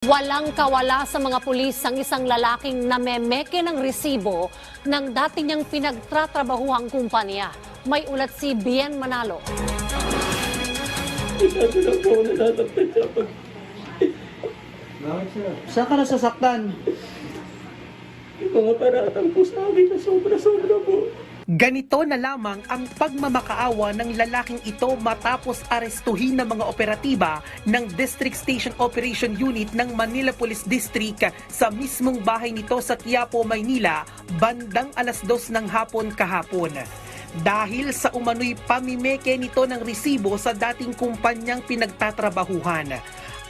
Walang kawala sa mga pulis ang isang lalaking namemeke ng resibo ng dati niyang pinagtratrabahuhang kumpanya. May ulat si Bien Manalo. Saan ka nasasaktan? yung mga paratang po sa akin na po. Ganito na lamang ang pagmamakaawa ng lalaking ito matapos arestuhin ng mga operatiba ng District Station Operation Unit ng Manila Police District sa mismong bahay nito sa Quiapo, Maynila, bandang alas dos ng hapon kahapon. Dahil sa umano'y pamimeke nito ng resibo sa dating kumpanyang pinagtatrabahuhan.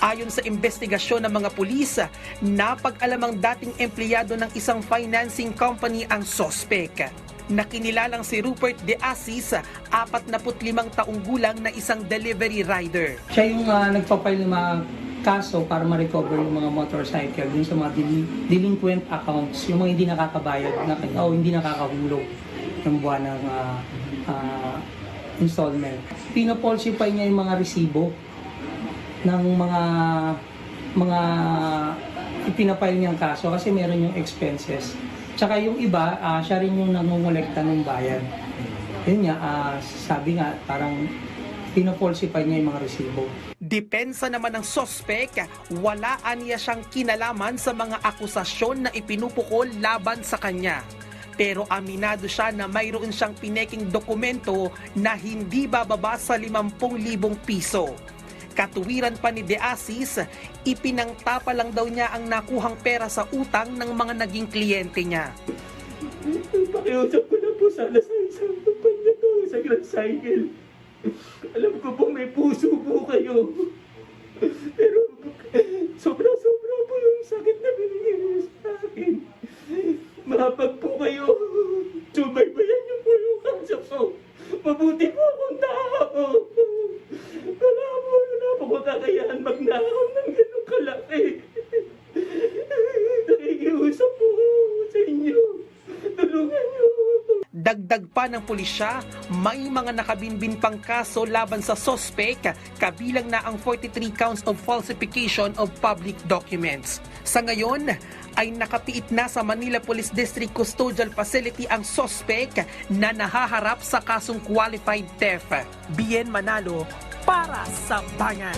Ayon sa investigasyon ng mga pulis, napag-alamang dating empleyado ng isang financing company ang sospek. Nakinilalang si Rupert De Assis, 45 taong gulang na isang delivery rider. Siya yung uh, nagpapile ng mga kaso para ma-recover yung mga motorcycle dun sa mga deli- delinquent accounts, yung mga hindi nakakabayad na, o hindi nakakahulog ng buwan ng ah, ah, installment. Pinapolsify niya yung mga resibo ng mga mga ipinapile niyang kaso kasi meron yung expenses. Tsaka yung iba, ah, siya rin yung nangungulekta ng bayan. Yun nga, ah, sabi nga, parang pinapolsify niya yung mga resibo. Depensa naman ng sospek, wala niya siyang kinalaman sa mga akusasyon na ipinupukol laban sa kanya. Pero aminado siya na mayroon siyang pineking dokumento na hindi bababa sa 50,000 piso. Katuwiran pa ni De Asis, ipinangtapa lang daw niya ang nakuhang pera sa utang ng mga naging kliyente niya. Pakiusap ko na po sana sa isang kumpanya to, sa Grand Cycle. Alam ko po may puso po kayo. Pero sobra-sobra po yung sakit na binigay niyo sa akin. Mahapag po kayo. Subaybayan niyo po yung kaso ko. Mabuti po akong tao. Wala po, wala po ko kakayahan magnakaw ng ganong kalaki. Nakikiusap po sa inyo. Tulungan niyo. Dagdag pa ng pulisya, may mga nakabinbin pang kaso laban sa sospek, kabilang na ang 43 counts of falsification of public documents. Sa ngayon, ay nakapiit na sa Manila Police District Custodial Facility ang sospek na nahaharap sa kasong qualified theft. Bien Manalo para sa bayan.